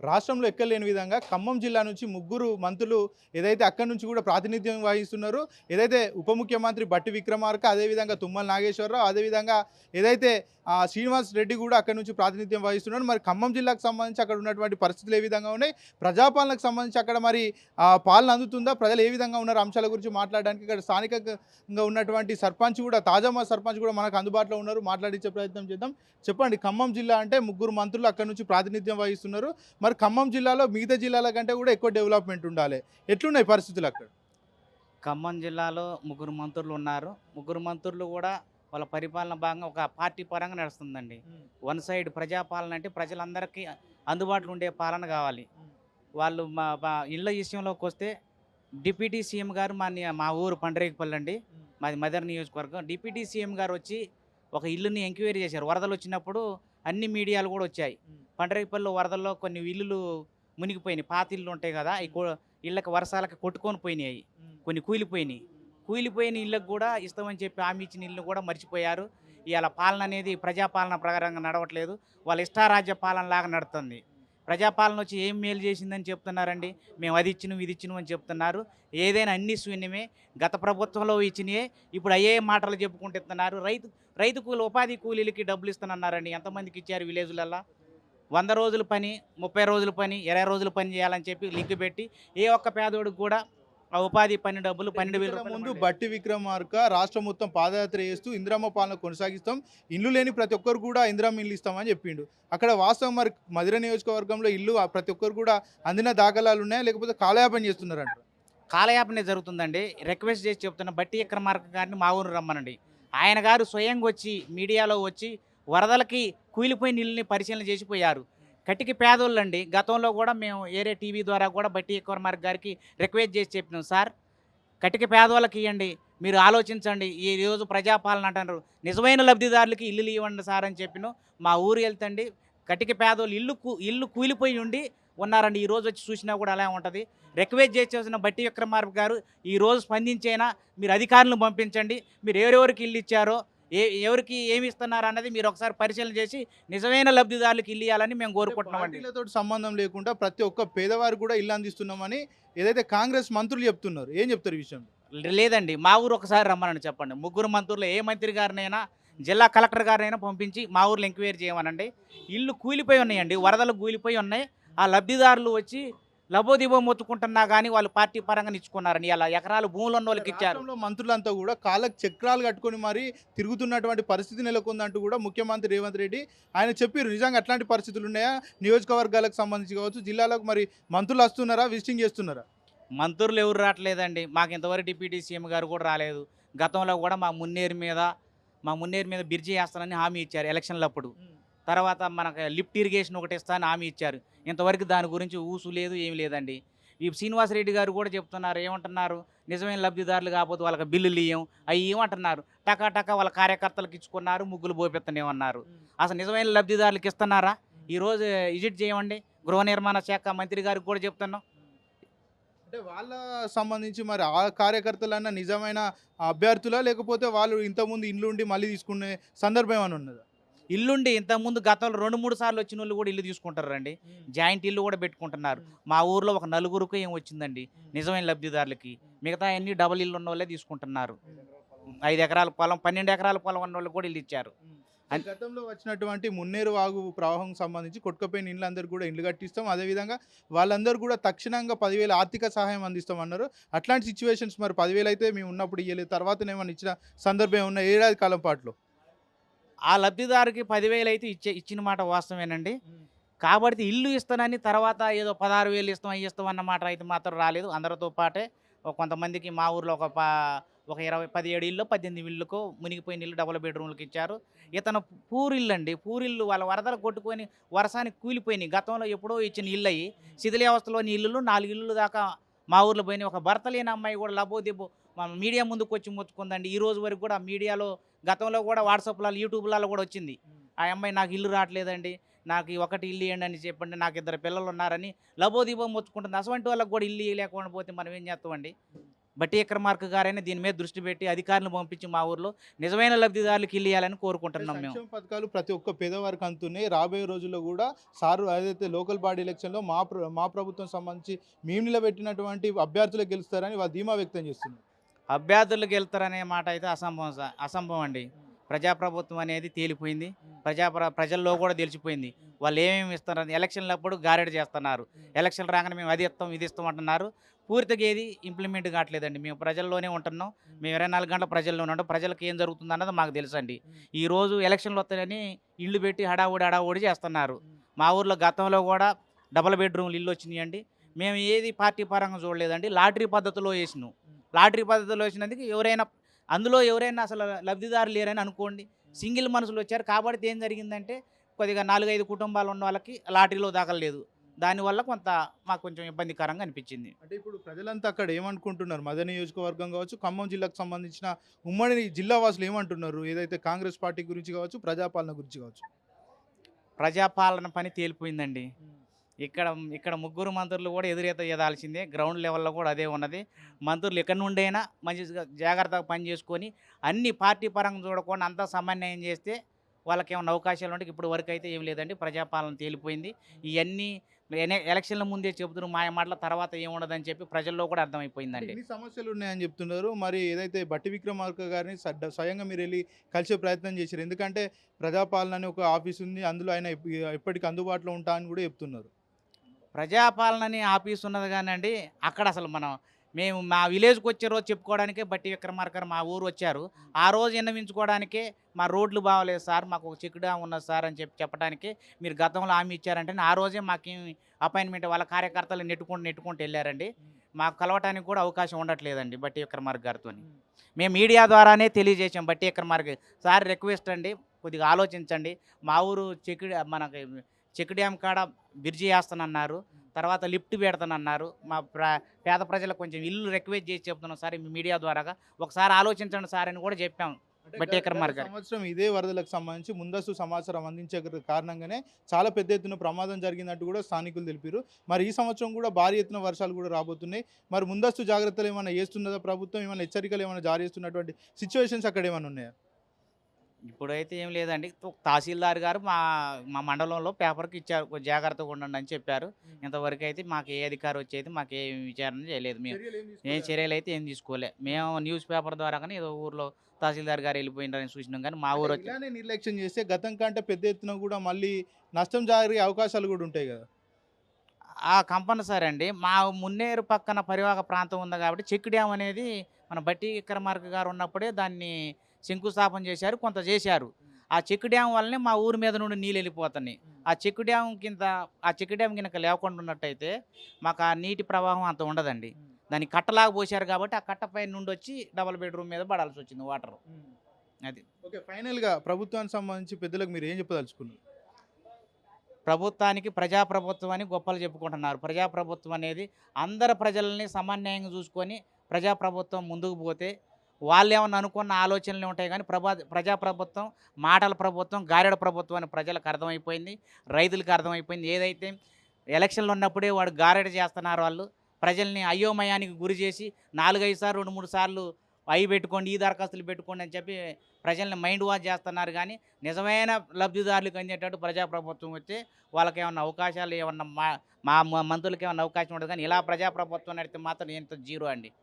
రాష్ట్రంలో ఎక్కలేని విధంగా ఖమ్మం జిల్లా నుంచి ముగ్గురు మంత్రులు ఏదైతే అక్కడి నుంచి కూడా ప్రాతినిధ్యం వహిస్తున్నారో ఏదైతే ఉప ముఖ్యమంత్రి బట్టి విక్రమార్క అదేవిధంగా తుమ్మల నాగేశ్వరరావు అదేవిధంగా ఏదైతే శ్రీనివాస్ రెడ్డి కూడా అక్కడి నుంచి ప్రాతినిధ్యం వహిస్తున్నారు. మరి ఖమ్మం జిల్లాకు సంబంధించి అక్కడ ఉన్నటువంటి పరిస్థితులు ఏ విధంగా ఉన్నాయి? ప్రజాపాలనకు సంబంధించి అక్కడ మరి పాలన అందుతుందా? ప్రజలు ఏ విధంగా ఉన్నారు? అంశాల గురించి మాట్లాడడానికి ఇక్కడ స్థానికంగా ఉన్నటువంటి సర్పంచ్ కూడా తాజామా సర్పంచ్ కూడా మనకు అందుబాటులో ఉన్నారు. మాట్లాడించే ప్రయత్నం చేద్దాం. చెప్పండి ఖమ్మం జిల్లా అంటే ముగ్గురు మంత్రులు అక్కడ నుంచి ప్రాతినిధ్యం వహిస్తున్నారు. మరి ఖమ్మం జిల్లాలో మిగతా జిల్లాల కంటే కూడా ఎక్కువ డెవలప్మెంట్ ఉండాలి. ఎట్లున్నాయి పరిస్థితులు అక్కడ? ఖమ్మం జిల్లాలో ముగ్గురు మంత్రులు ఉన్నారు. ముగ్గురు మంత్రులు కూడా వాళ్ళ పరిపాలన భాగంగా ఒక పార్టీ పరంగా నడుస్తుందండి. వన్ సైడ్ ప్రజాపాలన అంటే ప్రజలందరికీ అందుబాటులో ఉండే పాలన కావాలి. వాళ్ళు మా మా ఇళ్ళ విషయంలోకి వస్తే డిప్యూటీ సీఎం గారు మా మా ఊరు పండరేగిపల్లి అండి. మాది మదర్ నియోజకవర్గం. డిప్యూటీ సీఎం గారు వచ్చి ఒక ఇల్లుని ఎంక్వైరీ చేశారు. వరదలు వచ్చినప్పుడు అన్ని మీడియాలు కూడా వచ్చాయి. పండరేగిపల్లి వరదల్లో కొన్ని ఇల్లులు మునిగిపోయినాయి. పాత ఇల్లు ఉంటాయి కదా ఈ ఇళ్ళకి వర్షాలకి కొట్టుకొని పోయినాయి కొన్ని కూలిపోయినాయి. కూలిపోయిన ఇళ్ళకు కూడా ఇస్తామని చెప్పి హామీ ఇచ్చిన ఇల్లు కూడా మర్చిపోయారు. ఇవాళ పాలన అనేది ప్రజాపాలన ప్రకారంగా నడవట్లేదు. వాళ్ళ ఇష్టారాజ్య పాలన లాగా నడుతుంది. ప్రజాపాలన వచ్చి ఏం మేలు చేసిందని చెప్తున్నారండి? మేము అది ఇచ్చినాం ఇది ఇచ్చినాం అని చెప్తున్నారు. ఏదైనా అన్ని శూన్యమే. గత ప్రభుత్వంలో ఇచ్చినాయే. ఇప్పుడు అయ్యే మాటలు చెప్పుకుంటూ ఇస్తున్నారు. రైతు రైతు కూలి ఉపాధి కూలీలకి డబ్బులు ఇస్తున్నారండి ఎంతమందికి ఇచ్చారు విలేజ్లల్లో? వంద రోజుల పని ముప్పై రోజుల పని ఇరవై రోజుల పని చేయాలని చెప్పి లింక్ పెట్టి ఏ ఒక్క పేదోడికి కూడా ఆ ఉపాధి పని డబ్బులు పన్నెండు వేల ముందు. బట్టి విక్రమార్క రాష్ట్రం మొత్తం పాదయాత్ర చేస్తూ ఇందిరమ్మ పాలన కొనసాగిస్తాం. ఇల్లు లేని ప్రతి ఒక్కరు కూడా ఇందిరమ్మ ఇల్లు ఇస్తామని చెప్పిండు. అక్కడ వాస్తవం మరి మధుర నియోజకవర్గంలో ఇల్లు ప్రతి ఒక్కరు కూడా అందిన దాఖలాలు ఉన్నాయా? లేకపోతే కాలయాపన చేస్తున్నారంట కాలయాపనే జరుగుతుందండి. రిక్వెస్ట్ చేసి చెప్తున్న బట్టి విక్రమార్క గారిని మా ఊరు రమ్మనండి. ఆయన గారు స్వయంగా వచ్చి మీడియాలో వచ్చి వరదలకి కూలిపోయి నీళ్ళని పరిశీలన చేసిపోయారు. కటికి పేదోళ్ళండి. గతంలో కూడా మేము ఏరే టీవీ ద్వారా కూడా బట్టి విక్రమార్క గారికి రిక్వెస్ట్ చేసి చెప్పినాం. సార్ కటిక పేదవాళ్ళకి ఇవ్వండి మీరు ఆలోచించండి. ఈ రోజు ప్రజాపాలన అంటారు నిజమైన లబ్ధిదారులకి ఇల్లులు ఇవ్వండి సార్ అని చెప్పినాం. మా ఊరు వెళ్తండి. కటిక పేదోళ్ళు ఇల్లు ఇల్లు కూలిపోయి ఉండి ఉన్నారండి. ఈ రోజు వచ్చి చూసినా కూడా అలా ఉంటుంది. రిక్వెస్ట్ చేసేసిన బట్టి విక్రమార్క గారు ఈరోజు స్పందించైనా మీరు అధికారులను పంపించండి. మీరు ఎవరెవరికి ఇల్లు ఇచ్చారో ఏ ఎవరికి ఏమి ఇస్తున్నారు అన్నది మీరు ఒకసారి పరిశీలన చేసి నిజమైన లబ్ధిదారులకు ఇల్లు ఇవ్వాలని మేము కోరుకుంటున్నామండి. పార్టీలతో సంబంధం లేకుండా ప్రతి ఒక్క పేదవారు కూడా ఇల్లు అందిస్తున్నామని ఏదైతే కాంగ్రెస్ మంత్రులు చెప్తున్నారు ఏం చెప్తారు ఈ విషయం లేదండి మా ఊరు ఒకసారి రమ్మని చెప్పండి. ముగ్గురు మంత్రులు ఏ మంత్రి గారినైనా జిల్లా కలెక్టర్ గారినైనా పంపించి మా ఊర్లో ఎంక్వైరీ చేయమనండి. ఇల్లు కూలిపోయి ఉన్నాయండి వరదలు కూలిపోయి ఉన్నాయి. ఆ లబ్ధిదారులు వచ్చి లబోదిబో మొత్తుకుంటున్నా కానీ వాళ్ళు పార్టీ పరంగా ఇచ్చుకున్నారండి అలా ఎకరాలు భూములు ఉన్న వాళ్ళకి ఇచ్చారు మంత్రులంతా కూడా కాళ్ళకు చక్రాలు కట్టుకొని మరి తిరుగుతున్నటువంటి పరిస్థితి నెలకొందంటూ కూడా ముఖ్యమంత్రి రేవంత్ రెడ్డి ఆయన చెప్పారు నిజంగా అట్లాంటి పరిస్థితులు ఉన్నాయా? నియోజకవర్గాలకు సంబంధించి కావచ్చు జిల్లాలకు మరి మంత్రులు వస్తున్నారా విజిటింగ్ చేస్తున్నారా? మంత్రులు ఎవరు రావట్లేదండి. మాకు ఇంతవరకు డిప్యూటీ సీఎం గారు కూడా రాలేదు. గతంలో కూడా మా మున్నేరు మీద మా మున్నేరు మీద బిర్జీ వేస్తానని హామీ ఇచ్చారు ఎలక్షన్ల అప్పుడు తర్వాత మనకు లిఫ్ట్ ఇరిగేషన్ ఒకటి ఇస్తానని హామీ ఇచ్చారు. ఇంతవరకు దాని గురించి ఊసు లేదు ఏమి లేదండి. ఈ శ్రీనివాసరెడ్డి గారు కూడా చెప్తున్నారు ఏమంటున్నారు? నిజమైన లబ్ధిదారులు కాకపోతే వాళ్ళకి బిల్లులు ఇయ్యం అవి ఏమంటున్నారు టకా టకా వాళ్ళ కార్యకర్తలకు ఇచ్చుకున్నారు ముగ్గులు పోపెత్తనేమన్నారు అసలు నిజమైన లబ్ధిదారులకు ఇస్తున్నారా? ఈరోజు విజిట్ చేయమండి గృహ నిర్మాణ శాఖ మంత్రి గారికి కూడా చెప్తున్నాం. అంటే వాళ్ళ సంబంధించి మరి ఆ కార్యకర్తలన్న నిజమైన అభ్యర్థులా లేకపోతే వాళ్ళు ఇంతకుముందు ఇండ్లు ఉండి మళ్ళీ తీసుకునే సందర్భం ఏమైనా ఉన్నదా? ఇల్లుండి ఇంతకుముందు గతంలో రెండు మూడు సార్లు వచ్చిన వాళ్ళు కూడా ఇల్లు తీసుకుంటారండి జాయింట్ ఇల్లు కూడా పెట్టుకుంటున్నారు. మా ఊర్లో ఒక నలుగురికి ఏం వచ్చిందండి? నిజమైన లబ్ధిదారులకి. మిగతా అన్ని డబుల్ ఇల్లు ఉన్న వాళ్ళే తీసుకుంటున్నారు ఐదు ఎకరాల పొలం పన్నెండు ఎకరాల పొలం ఉన్న వాళ్ళు కూడా ఇల్లు ఇచ్చారు. గతంలో వచ్చినటువంటి మున్నేరు వాగు ప్రవాహం సంబంధించి కొట్టుకపోయిన ఇండ్లు అందరూ కూడా ఇండ్లు కట్టిస్తాం. అదేవిధంగా వాళ్ళందరూ కూడా తక్షణంగా పదివేల ఆర్థిక సహాయం అందిస్తాం అన్నారు అట్లాంటి సిచ్యువేషన్స్ మరి పదివేలు అయితే మేము ఉన్నప్పుడు ఇవ్వలేదు తర్వాత ఏమైనా ఇచ్చిన సందర్భం ఉన్న ఏడాది కాలం పాటులో? ఆ లబ్ధిదారుకి పదివేలు అయితే ఇచ్చే ఇచ్చిన మాట వాస్తవేనండి కాబట్టి ఇల్లు ఇస్తానని తర్వాత ఏదో పదహారు వేలు ఇస్తాం అవి ఇస్తాం అన్న మాట అయితే మాత్రం రాలేదు. అందరితో పాటే కొంతమందికి మా ఊర్లో ఒక పా ఒక ఇరవై పదిహేడు ఇల్లు పద్దెనిమిది ఇళ్ళకు మునిగిపోయిన ఇల్లు డబుల్ బెడ్రూమ్లకు ఇచ్చారు. ఇతను పూరిల్లు అండి. పూరిల్లు వాళ్ళ వరదలు కొట్టుకొని వర్షానికి కూలిపోయినాయి. గతంలో ఎప్పుడో ఇచ్చిన ఇల్లు అయ్యి శిథిలావస్థలోని ఇల్లులు నాలుగు ఇల్లు దాకా మా ఊర్లో పోయినాయి. ఒక భర్త లేని అమ్మాయి కూడా లబో దిబ్బో మా మీడియా ముందుకు వచ్చి మొత్తుకుందండి. ఈ రోజు వరకు కూడా మీడియాలో గతంలో కూడా వాట్సాప్లలో యూట్యూబ్లలో కూడా వచ్చింది. ఆ అమ్మాయి నాకు ఇల్లు రావట్లేదండి. నాకు ఒకటి ఇల్లు ఇవ్వండి అని చెప్పండి నాకు ఇద్దరు పిల్లలు ఉన్నారని లబోదీబో మొత్తుకుంటుంది. అటువంటి వాళ్ళకి కూడా ఇల్లు లేకుండా పోతే మనం ఏం చేస్తామండి? బట్టి విక్రమార్క గారైనా దీని మీద దృష్టి పెట్టి అధికారులను పంపించి మా ఊర్లో నిజమైన లబ్ధిదారులకు ఇల్లు ఇవ్వాలని కోరుకుంటున్నాం మేము. పథకాలు ప్రతి ఒక్క పేదవారికి అందుతున్నాయి. రాబోయే రోజుల్లో కూడా సారు ఏదైతే లోకల్ బాడీ ఎలక్షన్లో మా మా ప్రభుత్వం సంబంధించి మేము నిలబెట్టినటువంటి అభ్యర్థులే గెలుస్తారని వాళ్ళు ధీమా వ్యక్తం చేస్తున్నారు. అభ్యర్థులకు వెళ్తారనే మాట అయితే అసంభవం అసంభవం అండి ప్రజాప్రభుత్వం అనేది తేలిపోయింది. ప్రజా ప్ర- ప్రజల్లో కూడా తెలిసిపోయింది. వాళ్ళు ఏమేమి ఇస్తున్నారు ఎలక్షన్లప్పుడు గారెడ్ చేస్తున్నారు. ఎలక్షన్లు రాగానే మేము అది ఇస్తాం ఇది ఇస్తాం అంటున్నారు. పూర్తిగా ఏది ఇంప్లిమెంట్ కావట్లేదండి. మేము ప్రజల్లోనే ఉంటున్నాం. మేము ఇరవై నాలుగు గంటల ప్రజల్లోనే ఉంటాం ప్రజలకు ఏం జరుగుతుంది అన్నది మాకు తెలుసండి. ఈరోజు ఎలక్షన్లు వస్తాయని ఇల్లు పెట్టి హడావుడి హడావుడి చేస్తున్నారు. మా ఊర్లో గతంలో కూడా డబుల్ బెడ్రూమ్లు ఇల్లు వచ్చినాయండి. మేము ఏది పార్టీ పరంగా చూడలేదండి. లాటరీ పద్ధతిలో వేసినాం. లాటరీ పద్ధతిలో వేసినందుకు ఎవరైనా అందులో ఎవరైనా అసలు లబ్ధిదారు లేరని అనుకోండి. సింగిల్ మనుషులు వచ్చారు కాబట్టి ఏం జరిగిందంటే కొద్దిగా నాలుగైదు కుటుంబాలు ఉన్న వాళ్ళకి లాటరీలో దాఖలేదు దానివల్ల కొంత మాకు కొంచెం ఇబ్బందికరంగా అనిపించింది. అంటే ఇప్పుడు ప్రజలంతా అక్కడ ఏమనుకుంటున్నారు? మద నియోజకవర్గం కావచ్చు ఖమ్మం జిల్లాకు సంబంధించిన ఉమ్మడి జిల్లా వాసులు ఏమంటున్నారు? ఏదైతే కాంగ్రెస్ పార్టీ గురించి కావచ్చు ప్రజాపాలన గురించి కావచ్చు. ప్రజాపాలన పని తేలిపోయిందండి. ఇక్కడ ఇక్కడ ముగ్గురు మంత్రులు కూడా ఎదురేత ఎదాల్సిందే గ్రౌండ్ లెవెల్లో కూడా అదే ఉన్నది. మంత్రులు ఎక్కడి నుండైనా మంచిగా జాగ్రత్తగా పని చేసుకొని అన్ని పార్టీ పరంగా చూడకుండా అంతా సమన్వయం చేస్తే వాళ్ళకి ఏమైనా అవకాశాలు ఉంటే ఇప్పుడు వరకు అయితే ఏం లేదండి. ప్రజాపాలన తేలిపోయింది. ఇవన్నీ ఎలక్షన్ల ముందే చెబుతున్నారు. మాయ మాటల తర్వాత ఏముండదని చెప్పి ప్రజల్లో కూడా అర్థమైపోయిందండి. ఎన్ని సమస్యలు ఉన్నాయని చెప్తున్నారు. మరి ఏదైతే బట్టి విక్రమార్క గారిని స్వయంగా మీరు వెళ్ళి కలిసే ప్రయత్నం చేశారు. ఎందుకంటే ప్రజాపాలన అని ఒక ఆఫీస్ ఉంది. అందులో ఆయన ఎప్ప- ఎప్పటికీ అందుబాటులో ఉంటా అని కూడా చెప్తున్నారు. ప్రజాపాలనని ఆఫీస్ ఉన్నది కానండి అక్కడ అసలు మనం మేము మా విలేజ్కి వచ్చే రోజు చెప్పుకోవడానికే బట్టి విక్రమార్కర్ మా ఊరు వచ్చారు. ఆ రోజు విన్నవించుకోవడానికే మా రోడ్లు బాగలేదు సార్ మాకు ఒక చెక్ డ్యామ్ ఉన్నది సార్ అని చెప్పి చెప్పడానికి మీరు గతంలో హామీ ఇచ్చారంటే ఆ రోజే మాకేం అపాయింట్మెంట్ వాళ్ళ కార్యకర్తలు నెట్టుకుంటూ నెట్టుకుంటూ వెళ్ళారండి. మాకు కలవటానికి కూడా అవకాశం ఉండట్లేదండి బట్టి విక్రమార్క గారితో మేము మీడియా ద్వారానే తెలియజేసాం బట్టి విక్రమార్క సార్ రిక్వెస్ట్ అండి కొద్దిగా ఆలోచించండి. మా ఊరు చెక్ మనకి చెక్ డ్యామ్ కాడ బ్రిడ్జి వేస్తానన్నారు. తర్వాత లిఫ్ట్ పెడతానన్నారు. మా పేద ప్రజలకు కొంచెం ఇల్లు రిక్వెస్ట్ చేసి చెప్తున్నాం సార్ మీ మీడియా ద్వారాగా. ఒకసారి ఆలోచించండి సార్ అని కూడా చెప్పాం అంటే బట్టి గత- విక్రమార్క గత గారు. సంవత్సరం ఇదే వరదలకు సంబంధించి ముందస్తు సమాచారం అందించే కారణంగానే చాలా పెద్ద ఎత్తున ప్రమాదం జరిగినట్టు కూడా స్థానికులు తెలిపారు. మరి ఈ సంవత్సరం కూడా భారీ ఎత్తున వర్షాలు కూడా రాబోతున్నాయి. మరి ముందస్తు జాగ్రత్తలు ఏమైనా చేస్తున్నదా ప్రభుత్వం? ఏమైనా హెచ్చరికలు ఏమైనా జారీ చేస్తున్నటువంటి సిచ్యువేషన్స్ అక్కడ ఏమైనా ఉన్నాయా? ఇప్పుడైతే ఏం లేదండి. తహసీల్దార్ గారు మా మా మండలంలో పేపర్కి ఇచ్చారు. జాగ్రత్తగా ఉండండి అని చెప్పారు. ఇంతవరకు అయితే మాకు ఏ అధికారి వచ్చేది మాకు ఏ విచారణ చేయలేదు మేము. ఏం? చర్యలు అయితే ఏం తీసుకోలే. మేము న్యూస్ పేపర్ ద్వారా కానీ ఏదో ఊర్లో తహసీల్దార్ గారు వెళ్ళిపోయినారని చూసినాం కానీ మా ఊరు వచ్చి నిర్లక్ష్యం చేస్తే గతం కంటే పెద్ద ఎత్తున కూడా మళ్ళీ నష్టం జరిగే అవకాశాలు కూడా ఉంటాయి కదా? ఆ కంపల్సరీ అండి. మా మున్నేరు పక్కన పరివాహక ప్రాంతం ఉంది కాబట్టి చెక్ డ్యామ్ అనేది మన బట్టి విక్రమార్క గారు ఉన్నప్పుడే దాన్ని శంకుస్థాపన చేశారు కొంత చేశారు. ఆ చెక్ డ్యామ్ వల్లనే మా ఊరి మీద నుండి నీళ్ళు వెళ్ళిపోతున్నాయి. ఆ చెక్ డ్యామ్ కింద ఆ చెక్ డ్యామ్ కింద లేకుండా ఉన్నట్టయితే మాకు ఆ నీటి ప్రవాహం అంత ఉండదండి. దాన్ని కట్టలాగా పోశారు కాబట్టి ఆ కట్ట పైన నుండి వచ్చి డబల్ బెడ్రూమ్ మీద పడాల్సి వచ్చింది వాటర్. అది. ఓకే ఫైనల్గా ప్రభుత్వానికి సంబంధించి పెద్దలకు మీరు ఏం చెప్పదలుచుకున్నారు? ప్రభుత్వానికి ప్రజాప్రభుత్వం అని గొప్పలు చెప్పుకుంటున్నారు. ప్రజాప్రభుత్వం అనేది అందరు ప్రజల్ని సమన్వయంగా చూసుకొని ప్రజాప్రభుత్వం ముందుకు పోతే వాళ్ళు ఏమన్నా అనుకున్న ఆలోచనలు ఉంటాయి కానీ ప్రభా ప్రజాప్రభుత్వం మాటల ప్రభుత్వం గారెడ ప్రభుత్వం అని ప్రజలకు అర్థమైపోయింది రైతులకు అర్థమైపోయింది. ఏదైతే ఎలక్షన్లు ఉన్నప్పుడే వాడు గారెడ చేస్తున్నారు వాళ్ళు ప్రజల్ని అయోమయానికి గురి చేసి నాలుగైదు సార్లు రెండు మూడు సార్లు అవి పెట్టుకోండి ఈ దరఖాస్తులు పెట్టుకోండి అని చెప్పి ప్రజల్ని మైండ్ వాష్ చేస్తున్నారు కానీ నిజమైన లబ్ధిదారులకు అందేటట్టు ప్రజాప్రభుత్వం వస్తే వాళ్ళకి ఏమన్నా అవకాశాలు ఏమన్నా మా మా మంత్రులకి ఏమన్నా అవకాశం ఉండదు కానీ ఇలా ప్రజాప్రభుత్వం నడితే మాత్రం ఎంత జీరో అండి.